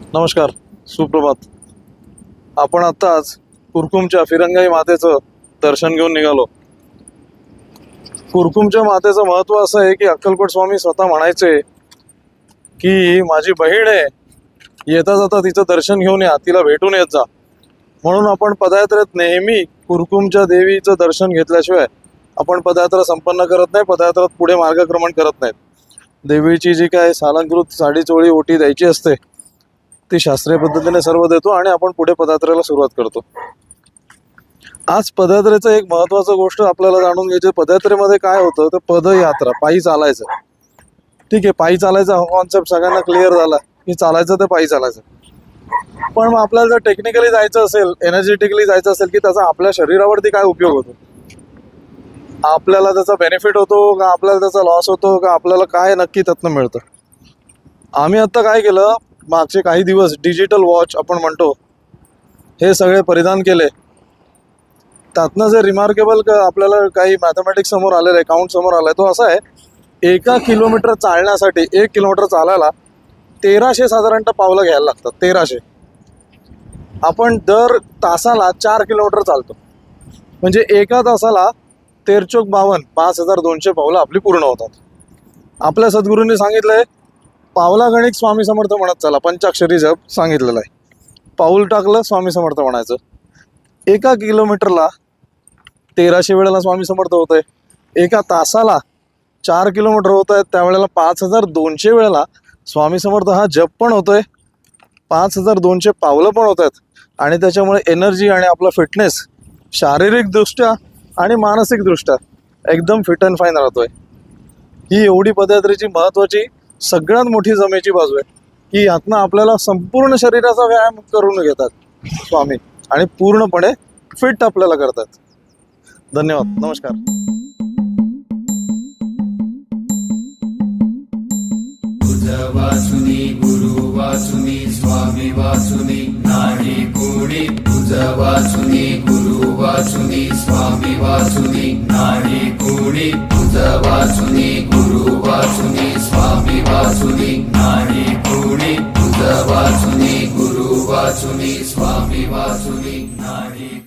नमस्कार सुप्रभात. आपण आत्ताच कुरकुमच्या फिरंगाई मातेचं दर्शन घेऊन निघालो. कुरकुमच्या मातेचं महत्त्व असं आहे की अक्कलकोट स्वामी स्वतः म्हणायचे की माझी बहीण आहे येता जाता तिचं दर्शन घेऊन या तिला भेटून येत जा. म्हणून आपण पदयात्रेत नेहमी कुरकुमच्या देवीचं दर्शन घेतल्याशिवाय आपण पदयात्रा संपन्न करत नाही पदयात्रात पुढे मार्गक्रमण करत नाहीत. देवीची जी काय सालंकृत साडी चोळी ओटी द्यायची असते ती शास्त्रीय पद्धतीने सर्व देतो आणि आपण पुढे पदयात्रेला सुरुवात करतो. आज पदयात्रेचं एक महत्वाचं गोष्ट आपल्याला जाणून घ्यायची पदयात्रेमध्ये काय होतं? तर पदयात्रा पायी चालायचं. ठीक आहे पायी चालायचा हा कॉन्सेप्ट सगळ्यांना क्लिअर झाला. की चालायचं तर पायी चालायचं. पण मग आपल्याला जर टेक्निकली जायचं असेल एनर्जेटिकली जायचं असेल की त्याचा आपल्या शरीरावरती काय उपयोग होतो? आपल्याला त्याचा बेनिफिट होतो का आपल्याला त्याचा लॉस होतो का? आपल्याला काय नक्की त्यातनं मिळतं? आम्ही आत्ता काय केलं? मागचे काही दिवस डिजिटल वॉच आपण म्हणतो हे सगळे परिधान केले. त्यातनं जे रिमार्केबल आपल्याला काही मॅथमॅटिक्स समोर आलेलं आहे काउंट समोर आलाय तो असा आहे एका किलोमीटर चालण्यासाठी एक किलोमीटर चालायला तेराशे साधारणतः पावलं घ्यायला लागतात तेराशे. आपण दर तासाला चार किलोमीटर चालतो. म्हणजे एका तासाला तेरचोक बावन्न पाच हजार दोनशे पावलं आपली पूर्ण होतात. आपल्या सद्गुरूंनी सांगितलंय आहे गणिक स्वामी समर्थ म्हणत चला पंचाक्षरी जप सांगितलेलं आहे. पाऊल टाकलं स्वामी समर्थ म्हणायचं. एका किलोमीटरला तेराशे वेळेला स्वामी समर्थ होत आहे एका तासाला चार किलोमीटर होत आहेत त्यावेळेला पाच हजार दोनशे वेळेला स्वामी समर्थ हा जप पण होतोय. पाच हजार दोनशे पावलं पण होत आहेत आणि त्याच्यामुळे एनर्जी आणि आपला फिटनेस शारीरिकदृष्ट्या आणि मानसिकदृष्ट्या एकदम फिट अँड फाईन राहतोय. ही एवढी पदयात्रेची महत्त्वाची सगळ्यात मोठी जमेची बाजू आहे. की यातनं आपल्याला संपूर्ण शरीराचा व्यायाम करून घेतात स्वामी. आणि पूर्णपणे फिट आपल्याला करतात. धन्यवाद. नमस्कार. तुझ वाचुनी गुरु वाचुनी स्वामी वाचुनी नाही कोणी तुझ वाचुनी गुरु वाचुनी स्वामी वाचुनी नाही कोणी तुझ वाचुनी स्वामी वाचुनी नाही कोणी तुझ वाचुनी गुरु वाचुनी स्वामी वाचुनी नाही